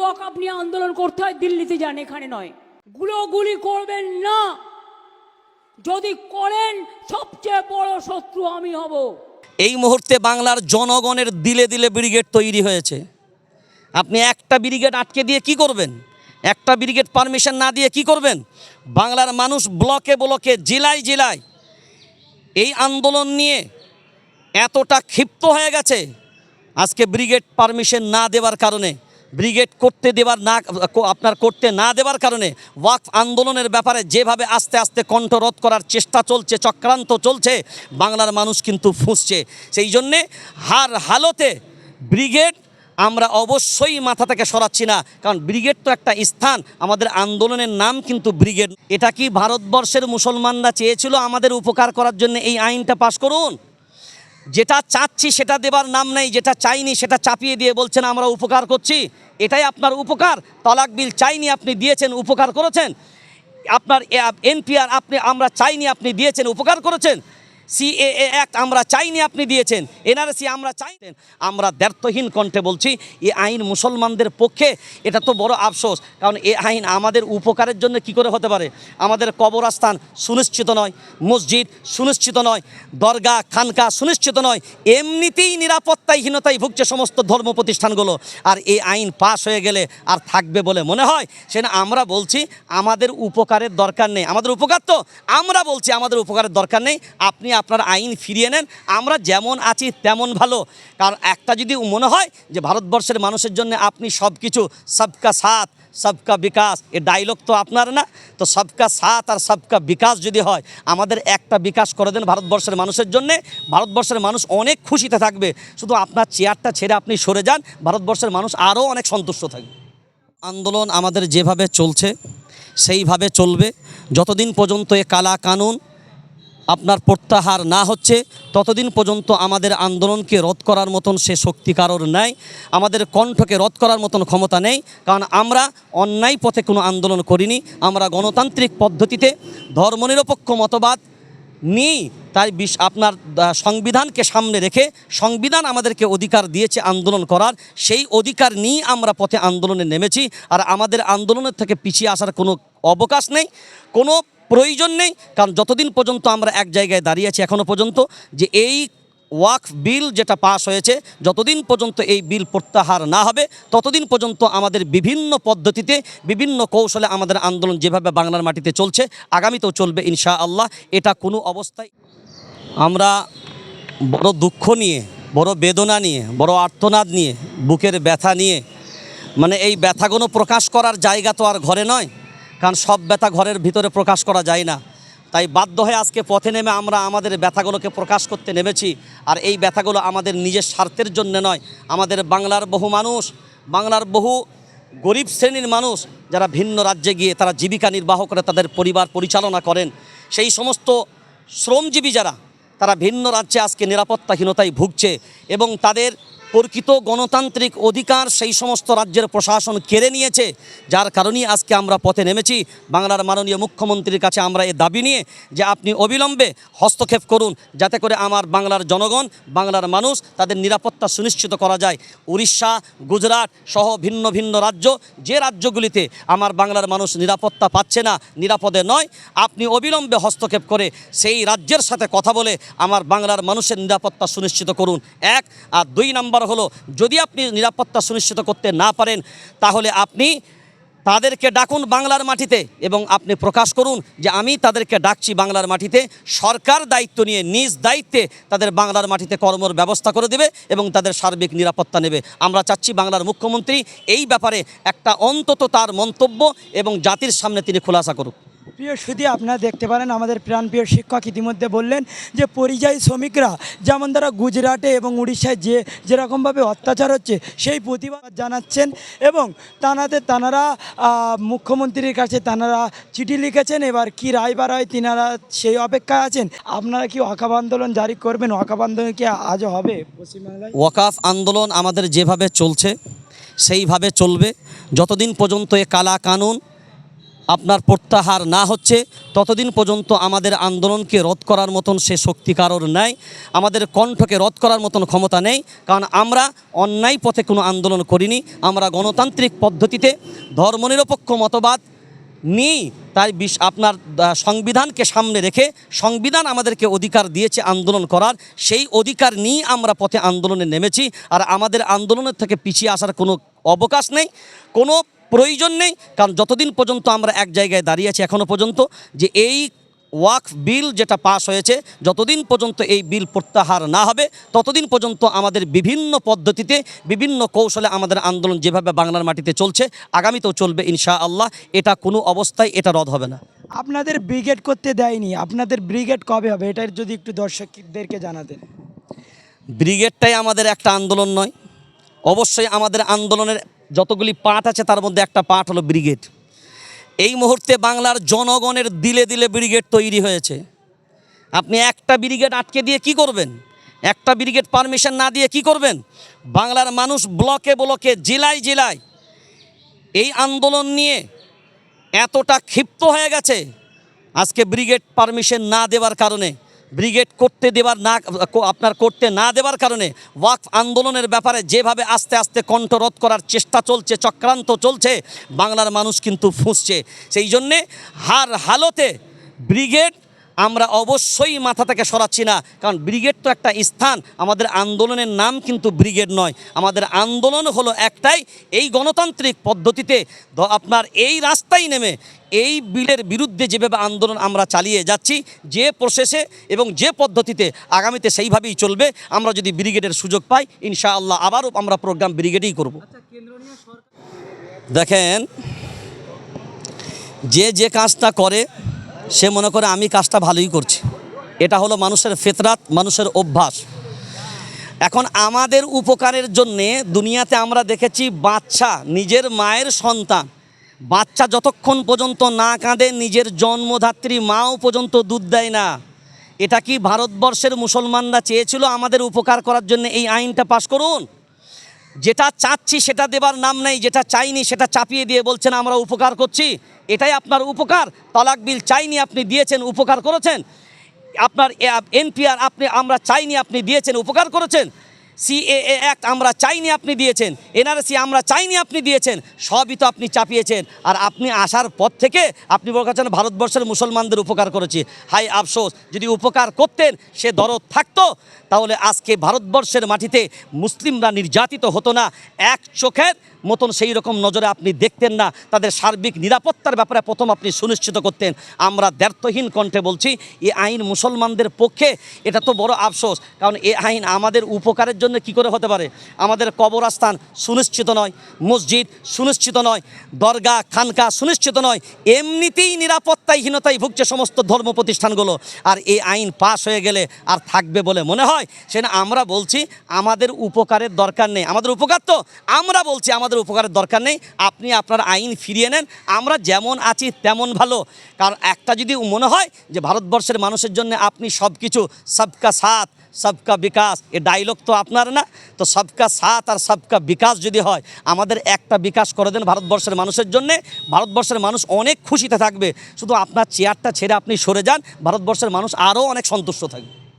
ওয়াকাপ নিয়ে আন্দোলন করতে হয়, দিল্লিতে যান, এখানে নয়। গুলোগুলি করবেন না। যদি করেন, সবচেয়ে বড় শত্রু আমি হব। এই মুহূর্তে বাংলার জনগণের দিলে দিলে ব্রিগেড তৈরি হয়েছে। আপনি একটা ব্রিগেড আটকে দিয়ে কি করবেন? একটা ব্রিগেড পারমিশন না দিয়ে কি করবেন? বাংলার মানুষ ব্লকে ব্লকে, জেলায় জেলায় এই আন্দোলন নিয়ে এতটা ক্ষিপ্ত হয়ে গেছে। আজকে ব্রিগেড পারমিশন না দেওয়ার কারণে ব্রিগেড করতে দেওয়ার না আপনার করতে না দেওয়ার কারণে ওয়াকফ আন্দোলনের ব্যাপারে যেভাবে আস্তে আস্তে কণ্ঠরোধ করার চেষ্টা চলছে, চক্রান্ত চলছে, বাংলার মানুষ কিন্তু ফুঁসছে। সেই জন্যে হার হালতে ব্রিগেড আমরা অবশ্যই মাথা থেকে সরাচ্ছি না। কারণ ব্রিগেড তো একটা স্থান, আমাদের আন্দোলনের নাম কিন্তু ব্রিগেড। এটা কি ভারতবর্ষের মুসলমানরা চেয়েছিল আমাদের উপকার করার জন্য এই আইনটা পাশ করুন? যেটা চাচ্ছি সেটা দেবার নাম নেই, যেটা চাইনি সেটা চাপিয়ে দিয়ে বলছেন, আমরা উপকার করছি। এটাই আপনার উপকার। তলাক বিল চাইনি আপনি দিয়েছেন, উপকার করেছেন। আপনার এনপিআর আপনি, আমরা চাইনি আপনি দিয়েছেন, উপকার করেছেন। সিএএ অ্যাক্ট আমরা চাইনি আপনি দিয়েছেন এনআরসি আমরা চাইতেন আমরা দ্ব্যর্থহীন কণ্ঠে বলছি, এ আইন মুসলমানদের পক্ষে এটা তো বড় আফসোস, কারণ এ আইন আমাদের উপকারের জন্য কি করে হতে পারে? আমাদের কবরস্থান সুনিশ্চিত নয়, মসজিদ সুনিশ্চিত নয়, দরগা, খানকা সুনিশ্চিত নয়, এমনিতেই নিরাপত্তাহীনতায় ভুগছে সমস্ত ধর্ম প্রতিষ্ঠানগুলো। আর এই আইন পাশ হয়ে গেলে আর থাকবে বলে মনে হয় সেটা আমরা বলছি আমাদের উপকারের দরকার নেই। আমাদের উপকার তো আমরা বলছি আমাদের উপকারের দরকার নেই, আপনি আপনার আইন ফিরিয়ে নেন, আমরা যেমন আছি তেমন ভালো। কারণ একটা যদি মনে হয় যে ভারতবর্ষের মানুষের জন্য আপনি সব কিছু সবকা সাথ, সবকা বিকাশ, এ ডায়লগ তো আপনার না, তো সবকা সাথ আর সবকা বিকাশ যদি হয়, আমাদের একটা বিকাশ করে দেন ভারতবর্ষের মানুষের জন্যে, ভারতবর্ষের মানুষ অনেক খুশিতে থাকবে। শুধু আপনার চেয়ারটা ছেড়ে আপনি সরে যান, ভারতবর্ষের মানুষ আরও অনেক সন্তুষ্ট থাকবে। আন্দোলন আমাদের যেভাবে চলছে, সেইভাবে চলবে। যতদিন পর্যন্ত এ কালা কানুন আপনার প্রত্যাহার না হচ্ছে, ততদিন পর্যন্ত আমাদের আন্দোলনকে রদ করার মতন সে শক্তি কারোর নেই, আমাদের কণ্ঠকে রদ করার মতন ক্ষমতা নেই, কারণ আমরা অন্যায় পথে কোনো আন্দোলন করিনি, আমরা গণতান্ত্রিক পদ্ধতিতে ধর্মনিরপেক্ষ মতবাদ নিই তাই বিশ আপনার সংবিধানকে সামনে রেখে সংবিধান আমাদেরকে অধিকার দিয়েছে আন্দোলন করার, সেই অধিকার নিয়েই আমরা পথে আন্দোলনে নেমেছি, আর আমাদের আন্দোলনের থেকে পিছিয়ে আসার কোনো অবকাশ নেই, কোনো প্রয়োজন নেই, কারণ যতদিন পর্যন্ত আমরা এক জায়গায় দাঁড়িয়ে আছি এখনও পর্যন্ত, যে এই ওয়াকফ বিল যেটা পাশ হয়েছে, যতদিন পর্যন্ত এই বিল প্রত্যাহার না হবে, ততদিন পর্যন্ত আমাদের বিভিন্ন পদ্ধতিতে, বিভিন্ন কৌশলে আমাদের আন্দোলন যেভাবে বাংলার মাটিতে চলছে, আগামীতেও চলবে ইনশা আল্লাহ এটা কোনো অবস্থায় আমরা বড় দুঃখ নিয়ে, বড় বেদনা নিয়ে, বড় আর্তনাদ নিয়ে, বুকের ব্যথা নিয়ে মানে এই ব্যথাগুলো প্রকাশ করার জায়গা তো আর ঘরে নয়। কারণ সব ব্যথা ঘরের ভিতরে প্রকাশ করা যায় না। তাই বাধ্য হয়ে আজকে পথে নেমে আমরা আমাদের ব্যথাগুলোকে প্রকাশ করতে নেমেছি। আর এই ব্যথাগুলো আমাদের নিজের স্বার্থের জন্য নয়, আমাদের বাংলার বহু মানুষ, বাংলার বহু গরিব শ্রেণির মানুষ যারা ভিন্ন রাজ্যে গিয়ে তারা জীবিকা নির্বাহ করে তাদের পরিবার পরিচালনা করেন। সেই সমস্ত শ্রমজীবী যারা, তারা ভিন্ন রাজ্যে আজকে নিরাপত্তাহীনতায় ভুগছে এবং তাদের প্রকৃত গণতান্ত্রিক অধিকার সেই সমস্ত রাজ্যের প্রশাসন কেড়ে নিয়েছে। যার কারণেই আজকে আমরা পথে নেমেছি। বাংলার মাননীয় মুখ্যমন্ত্রীর কাছে আমরা এ দাবি নিয়ে যে আপনি অবিলম্বে হস্তক্ষেপ করুন, যাতে করে আমার বাংলার জনগণ, বাংলার মানুষ তাদের নিরাপত্তা সুনিশ্চিত করা যায়। উড়িষ্যা, গুজরাট সহ ভিন্ন ভিন্ন রাজ্য, যে রাজ্যগুলিতে আমার বাংলার মানুষ নিরাপত্তা পাচ্ছে না, নিরাপদে নয়, আপনি অবিলম্বে হস্তক্ষেপ করে সেই রাজ্যের সাথে কথা বলে আমার বাংলার মানুষের নিরাপত্তা সুনিশ্চিত করুন। এক, আর দুই নাম্বার হলো। যদি আপনি নিরাপত্তা সুনিশ্চিত করতে না পারেন, তাহলে আপনি তাদেরকে ডাকুন বাংলার মাটিতে এবং আপনি প্রকাশ করুন যে আমি তাদেরকে ডাকছি বাংলার মাটিতে। সরকার দায়িত্ব নিয়ে নিজ দায়িত্বে তাদের বাংলার মাটিতে কর্মর ব্যবস্থা করে দেবে এবং তাদের সার্বিক নিরাপত্তা নেবে। আমরা চাচ্ছি বাংলার মুখ্যমন্ত্রী এই ব্যাপারে একটা অন্তত তার মন্তব্য এবং জাতির সামনে তিনি খোলাসা করুক। প্রিয় সুদী আপনারা দেখতে পারেন আমাদের প্রাণপ্রিয় শিক্ষক ইতিমধ্যে বললেন যে পরিযায়ী শ্রমিকরা যেমন তারা গুজরাটে এবং উড়িষ্যায় যে যেরকমভাবে অত্যাচার হচ্ছে, সেই প্রতিবাদ জানাচ্ছেন এবং তানাদের তানারা মুখ্যমন্ত্রীর কাছে তানারা চিঠি লিখেছেন। এবার কি রায় বার হয় তিনারা সেই অপেক্ষায় আছেন। আপনারা কি অকাব আন্দোলন জারি করবেন? অকাব আন্দোলন কি আজও হবে পশ্চিমবাংলায়? ওয়াকাফ আন্দোলন আমাদের যেভাবে চলছে, সেইভাবে চলবে। যতদিন পর্যন্ত এ কালা কানুন আপনার প্রত্যাহার না হচ্ছে, ততদিন পর্যন্ত আমাদের আন্দোলনকে রদ করার মতন সে শক্তি কারোর নাই, আমাদের কণ্ঠকে রদ করার মতন ক্ষমতা নেই, কারণ আমরা অন্যায় পথে কোনো আন্দোলন করিনি, আমরা গণতান্ত্রিক পদ্ধতিতে ধর্মনিরপেক্ষ মতবাদ নিই, তাই বিশ আপনার সংবিধানকে সামনে রেখে সংবিধান আমাদেরকে অধিকার দিয়েছে আন্দোলন করার, সেই অধিকার নিয়ে আমরা পথে আন্দোলনে নেমেছি, আর আমাদের আন্দোলনের থেকে পিছিয়ে আসার কোনো অবকাশ নেই, কোনো প্রয়োজন নেই কারণ যতদিন পর্যন্ত আমরা এক জায়গায় দাঁড়িয়ে আছি এখনও পর্যন্ত যে এই ওয়াকফ বিল যেটা পাশ হয়েছে যতদিন পর্যন্ত এই বিল প্রত্যাহার না হবে ততদিন পর্যন্ত আমাদের বিভিন্ন পদ্ধতিতে বিভিন্ন কৌশলে আমাদের আন্দোলন যেভাবে বাংলার মাটিতে চলছে আগামীতেও চলবে ইনশা আল্লাহ এটা কোনো অবস্থায় এটা রদ হবে না। আপনাদের ব্রিগেড করতে দেয়নি আপনাদের ব্রিগেড কবে হবে? এটার যদি একটু দর্শকদেরকে জানাতেন। ব্রিগেডটাই আমাদের একটা আন্দোলন নয়। অবশ্যই আমাদের আন্দোলনের যতগুলি পার্ট আছে, তার মধ্যে একটা পার্ট হলো ব্রিগেড। এই মুহূর্তে বাংলার জনগণের দিলে দিলে ব্রিগেড তৈরি হয়েছে। আপনি একটা ব্রিগেড আটকে দিয়ে কি করবেন? একটা ব্রিগেড পারমিশন না দিয়ে কি করবেন? বাংলার মানুষ ব্লকে ব্লকে, জেলায় জেলায় এই আন্দোলন নিয়ে এতটা ক্ষিপ্ত হয়ে গেছে। আজকে ব্রিগেড পারমিশন না দেওয়ার কারণে ব্রিগেড করতে দেবার না আপনার করতে না দেবার কারণে ওয়াকফ আন্দোলনের ব্যাপারে যেভাবে আস্তে আস্তে কণ্ঠরোধ করার চেষ্টা চলছে, চক্রান্ত চলছে, বাংলার মানুষ কিন্তু ফুঁসছে। সেই জন্যে হার হালতে ব্রিগেড আমরা অবশ্যই মাথা থেকে সরাচ্ছি না। কারণ ব্রিগেড তো একটা স্থান, আমাদের আন্দোলনের নাম কিন্তু ব্রিগেড নয়। আমাদের আন্দোলন হলো একটাই, এই গণতান্ত্রিক পদ্ধতিতে আপনার এই রাস্তায় নেমে এই বিলের বিরুদ্ধে যেভাবে আন্দোলন আমরা চালিয়ে যাচ্ছি, যে প্রসেসে এবং যে পদ্ধতিতে আগামীতে সেইভাবেই চলবে, আমরা যদি ব্রিগেডের সুযোগ পাই, ইনশাআল্লাহ আবারও আমরা প্রোগ্রাম ব্রিগেডেই করব। দেখেন, যে যে কাজটা করে সে মনে করে, আমি কাজটা ভালোই করছি। এটা হলো মানুষের ফেতরাত, মানুষের অভ্যাস। এখন আমাদের উপকারের জন্যে দুনিয়াতে আমরা দেখেছি বাচ্চা, নিজের মায়ের সন্তান। বাচ্চা যতক্ষণ পর্যন্ত না কাঁদে, নিজের জন্মধাত্রী মাও পর্যন্ত দুধ দেয় না। এটা কি ভারতবর্ষের মুসলমানরা চেয়েছিল আমাদের উপকার করার জন্য এই আইনটা পাশ করুন? যেটা চাচ্ছি সেটা দেবার নাম নেই, যেটা চাইনি সেটা চাপিয়ে দিয়ে বলছেন, আমরা উপকার করছি। এটাই আপনার উপকার। তালাক বিল চাইনি, আপনি দিয়েছেন, উপকার করেছেন। আপনার এনপিআর আপনি, আমরা চাইনি, আপনি দিয়েছেন, উপকার করেছেন। সিএএ অ্যাক্ট আমরা চাইনি আপনি দিয়েছেন এনআরসি আমরা চাইনি আপনি দিয়েছেন, সবই তো আপনি চাপিয়েছেন। আর আপনি আসার পর থেকে আপনি বলছেন ভারতবর্ষের মুসলমানদের উপকার করেছি। হাই আফসোস, যদি উপকার করতেন, সে দরদ থাকতো, তাহলে আজকে ভারতবর্ষের মাটিতে মুসলিমরা নির্যাতিত হতো না। এক চোখের মতন সেই রকম নজরে আপনি দেখতেন না। তাদের সার্বিক নিরাপত্তার ব্যাপারে প্রথম আপনি সুনিশ্চিত করতেন। আমরা দ্ব্যর্থহীন কণ্ঠে বলছি, এ আইন মুসলমানদের পক্ষে, এটা তো বড় আফসোস। কারণ এ আইন আমাদের উপকারের জন্য কি করে হতে পারে? আমাদের কবরস্থান সুনিশ্চিত নয়, মসজিদ সুনিশ্চিত নয় দরগা খানকা সুনিশ্চিত নয়, এমনিতেই নিরাপত্তাহীনতায় ভুগছে সমস্ত ধর্ম প্রতিষ্ঠানগুলো। আর এই আইন পাশ হয়ে গেলে আর থাকবে বলে মনে হয়? সেটা আমরা বলছি, আমাদের উপকারের দরকার নেই। আমাদের উপকার তো? আমরা বলছি, আমাদের উপকারের দরকার নেই। আপনি আপনার আইন ফিরিয়ে নেন। আমরা যেমন আছি তেমন ভালো। কারণ একটা যদি মনে হয় যে ভারতবর্ষের মানুষের জন্য আপনি সব কিছু সবকা সাথ সবকা বিকাশ। এ ডায়লগ তো আপনার না, তো সবকা সাথ আর সবকা বিকাশ যদি হয়, আমাদের একটা বিকাশ করে দেন ভারতবর্ষের মানুষের জন্যে। ভারতবর্ষের মানুষ অনেক খুশিতে থাকবে। শুধু আপনার চেয়ারটা ছেড়ে আপনি সরে যান, ভারতবর্ষের মানুষ আরও অনেক সন্তুষ্ট থাকবে।